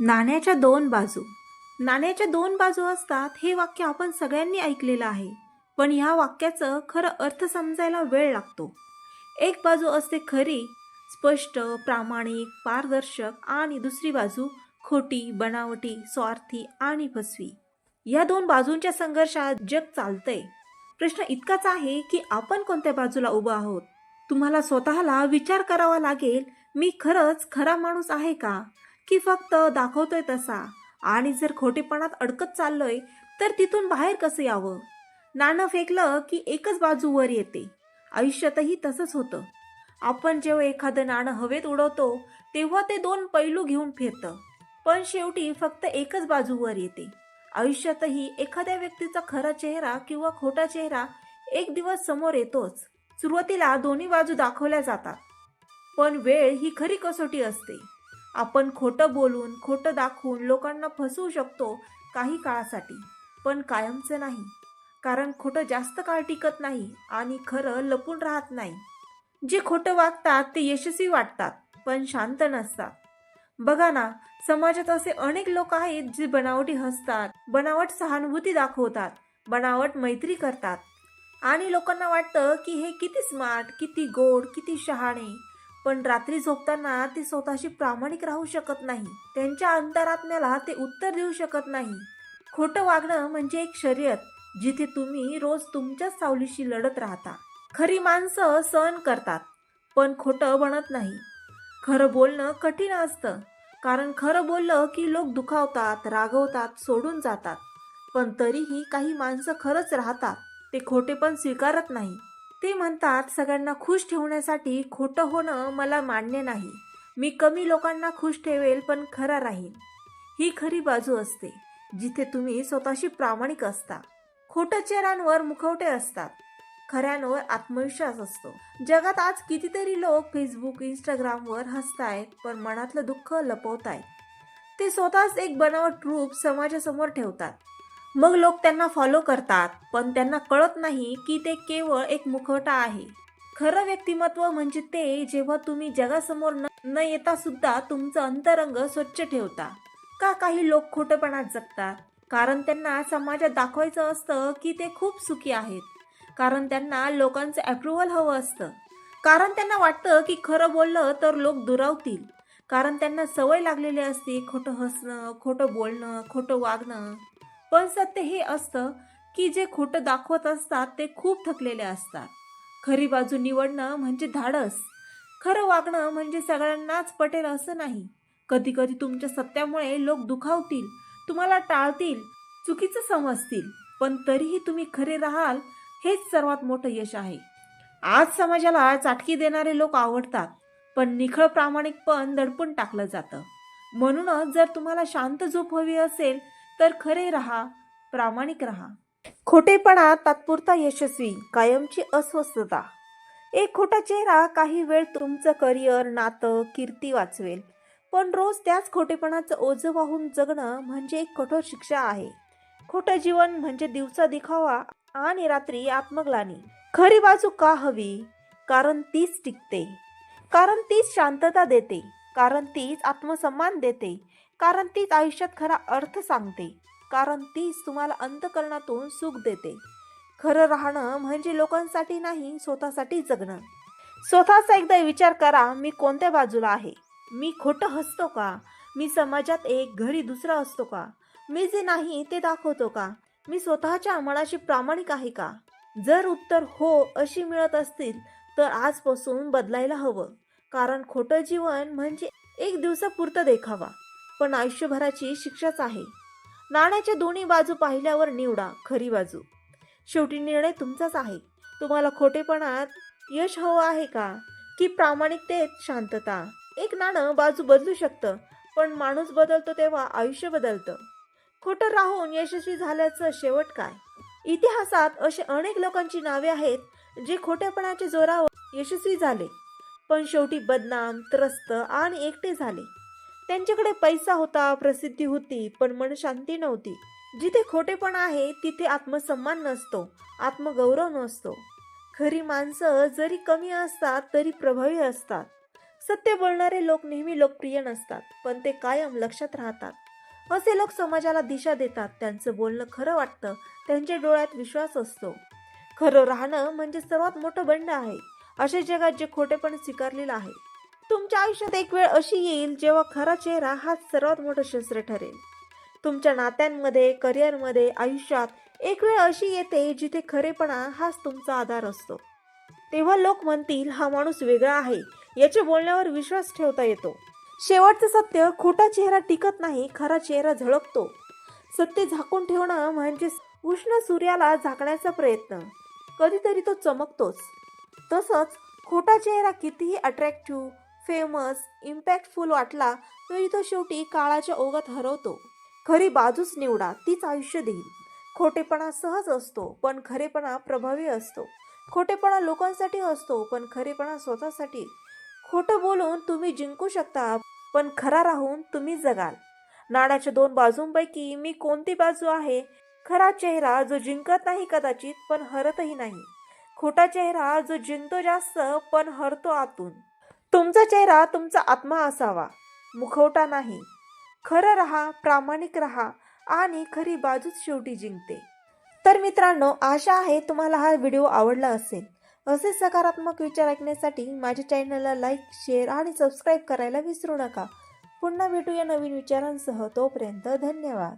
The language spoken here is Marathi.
नाण्याच्या दोन बाजू. नाण्याच्या दोन बाजू असतात हे वाक्य आपण सगळ्यांनी ऐकलेलं आहे पण ह्या वाक्याचं खरं अर्थ समजायला वेळ लागतो. एक बाजू असते खरी स्पष्ट प्रामाणिक पारदर्शक आणि दुसरी बाजू खोटी बनावटी स्वार्थी आणि फसवी या दोन बाजूंच्या संघर्षात जग चालतंय. प्रश्न इतकाच आहे की आपण कोणत्या बाजूला उभं आहोत? तुम्हाला स्वतःला विचार करावा लागेल मी खरंच खरा माणूस आहे का? की फक्त दाखवतोय तसा. आणि जर खोटेपणात अडकत चाललोय तर तिथून बाहेर कसं यावं? नाणं फेकलं की एकच बाजू वर येते. आयुष्यातही तसंच होतं. आपण जेव्हा एखादं नाणं हवेत उडवतो तेव्हा ते दोन पैलू घेऊन फिरतं. पण शेवटी फक्त एकच बाजू वर येते. आयुष्यातही एखाद्या व्यक्तीचा खरा चेहरा किंवा खोटा चेहरा एक दिवस समोर येतोच. सुरुवातीला दोन्ही बाजू दाखवल्या जातात. पण वेळ ही खरी कसोटी असते. आपण खोटं बोलून खोटं दाखवून लोकांना फसवू शकतो काही काळासाठी पण कायमचं नाही. कारण खोटं जास्त काळ टिकत नाही आणि खरं लपून राहत नाही. जे खोटं वागतात ते यशस्वी वाटतात पण शांत नसतात. बघा ना समाजात असे अनेक लोक आहेत जे बनावटी हसतात बनावट सहानुभूती दाखवतात बनावट मैत्री करतात. आणि लोकांना वाटतं की हे किती स्मार्ट किती गोड किती शहाणे पण रात्री झोपताना ते स्वतःशी प्रामाणिक राहू शकत नाही. त्यांच्या अंतरात्म्याला ते उत्तर देऊ शकत नाही. खोटं वागणं म्हणजे एक शर्यत जिथे तुम्ही रोज तुमच्याच सावलीशी लढत राहता. खरी माणसं सहन करतात पण खोटं बनत नाही. खरं बोलणं कठीण असतं कारण खरं बोललं की लोक दुखावतात रागवतात सोडून जातात. पण तरीही काही माणसं खरंच राहतात ते खोटे पण स्वीकारत नाही. ते म्हणतात सगळ्यांना खुश ठेवण्यासाठी खोटं होणं मला मान्य नाही. मी कमी लोकांना खुश ठेवेल पण खरा राहीन. ही खरी बाजू असते जिथे तुम्ही स्वतःशी प्रामाणिक असता. खोट्या चेहऱ्यांवर मुखवटे असतात. खऱ्यांवर आत्मविश्वास असतो. जगात आज कितीतरी लोक फेसबुक इंस्टाग्रामवर हसतायत पण मनातलं दुःख लपवतायत. ते स्वतःच एक बनावट रूप समाजासमोर ठेवतात. मग लोक त्यांना फॉलो करतात पण त्यांना कळत नाही की ते केवळ एक मुखवटा आहे. खरं व्यक्तिमत्व म्हणजे ते जेव्हा तुम्ही जगासमोर न न येता सुद्धा तुमचं अंतरंग स्वच्छ ठेवता. का काही लोक खोटपणात जगतात? कारण त्यांना समाजात दाखवायचं असतं की ते खूप सुखी आहेत. कारण त्यांना लोकांचं अप्रुव्हल हवं असतं. कारण त्यांना वाटतं की खरं बोललं तर लोक दुरावतील. कारण त्यांना सवय लागलेली असते खोटं हसणं खोटं बोलणं खोटं वागणं. पण सत्य हे असतं की जे खोटं दाखवत असतात ते खूप थकलेले असतात. खरी बाजू निवडणं म्हणजे धाडस. खरं वागणं म्हणजे सगळ्यांनाच पटेल असं नाही. कधी कधी तुमच्या सत्यामुळे लोक दुखावतील तुम्हाला टाळतील चुकीचं समजतील पण तरीही तुम्ही खरे राहाल हेच सर्वात मोठं यश आहे. आज समाजाला चाटकी देणारे लोक आवडतात पण निखळ प्रामाणिकपण दडपून टाकलं जातं. म्हणूनच जर तुम्हाला शांत झोप हवी असेल तर खरे राहा प्रामाणिक राहा. खोटेपणा तात्पुरता यशस्वी कायमची अस्वस्थता. एक खोटा चेहरा काही वेळ तुमचं करिअर नातं कीर्ती वाचवेल. पण रोज त्याच खोटेपणाचं ओझं वाहून जगणं म्हणजे एक कठोर शिक्षा आहे. खोटं जीवन म्हणजे दिवसा दिखावा आणि रात्री आत्मग्लानी. खरी बाजू का हवी? कारण तीच टिकते. कारण तीच शांतता देते. कारण तीच आत्मसन्मान देते. कारण तीच आयुष्यात खरा अर्थ सांगते. कारण तीच तुम्हाला अंतकरणातून सुख देते. खरं राहणं म्हणजे लोकांसाठी नाही स्वतःसाठी जगणं. स्वतःचा एकदा विचार करा मी कोणत्या बाजूला आहे? मी खोटं हसतो का? मी समाजात एक घरी दुसरा असतो का? मी जे नाही ते दाखवतो का? मी स्वतःच्या मनाशी प्रामाणिक आहे का? जर उत्तर हो अशी मिळत असतील तर आजपासून बदलायला हवं. कारण खोटं जीवन म्हणजे एक दिवसापुरतं देखावा. पण आयुष्यभराची शिक्षाच आहे. नाण्याच्या दोन्ही बाजू पाहिल्यावर निवडा खरी बाजू. शेवटी निर्णय तुमचाच आहे. तुम्हाला खोटेपणात यश हवं आहे का? की प्रामाणिकतेत शांतता? एक नाणं बाजू बदलू शकतं पण माणूस बदलतो तेव्हा आयुष्य बदलतं. खोटं राहून यशस्वी झाल्याचं शेवट काय? इतिहासात असे अनेक लोकांची नावे आहेत जे खोटेपणाच्या जोरावर यशस्वी झाले. पण शेवटी बदनाम त्रस्त आणि एकटे झाले. त्यांच्याकडे पैसा होता प्रसिद्धी होती पण मन शांती नव्हती. जिथे खोटेपण आहे तिथे आत्मसन्मान नसतो आत्मगौरव नसतो. खरी माणसं जरी कमी असतात तरी प्रभावी असतात. सत्य बोलणारे लोक नेहमी लोकप्रिय नसतात पण ते कायम लक्षात राहतात. असे लोक समाजाला दिशा देतात त्यांचं बोलणं खरं वाटतं त्यांच्या डोळ्यात विश्वास असतो. खरं राहणं म्हणजे सर्वात मोठं बंड आहे. अशा जगात जे खोटेपण स्वीकारलेलं आहे तुमच्या आयुष्यात एक वेळ अशी येईल जेव्हा खरा चेहरा हाच सर्वात मोठं शस्त्र ठरेल. तुमच्या नात्यांमध्ये करिअरमध्ये आयुष्यात एक वेळ अशी येते जिथे खरेपणा हाच तुमचा आधार असतो. तेव्हा लोक म्हणतील हा माणूस वेगळा आहे. याच्या बोलण्यावर विश्वास ठेवता येतो. शेवटचं सत्य खोटा चेहरा टिकत नाही खरा चेहरा झळकतो. सत्य झाकून ठेवणं म्हणजे उष्ण सूर्याला झाकण्याचा प्रयत्न. कधीतरी तो चमकतोच. तसंच खोटा चेहरा कितीही अट्रॅक्टिव्ह फेमस इम्पॅक्टफुल वाटला तरी तो शेवटी काळाच्या ओघात हरवतो. खरी बाजूच निवडा तीच आयुष्य देईल. खोटेपणा सहज असतो पण खरेपणा प्रभावी असतो. खोटेपणा लोकांसाठी असतो पण खरेपणा स्वतःसाठी. खोटं बोलून तुम्ही जिंकू शकता पण खरा राहून तुम्ही जगाल. नाण्याच्या दोन बाजूंपैकी मी कोणती बाजू आहे? खरा चेहरा जो जिंकत नाही कदाचित पण हरतही नाही. खोटा चेहरा जो जिंकतो जास्त पण हरतो आतून. तुमचा चेहरा तुमचा आत्मा असावा. मुखवटा नाही. खरं रहा प्रामाणिक रहा आणि खरी बाजूच शेवटी जिंकते. तर मित्रांनो आशा आहे तुम्हाला हा व्हिडिओ आवडला असेल. असे सकारात्मक विचार ऐकण्यासाठी माझ्या चॅनलला लाईक शेअर आणि सबस्क्राईब करायला विसरू नका. पुन्हा भेटूया नवीन विचारांसह. तोपर्यंत धन्यवाद.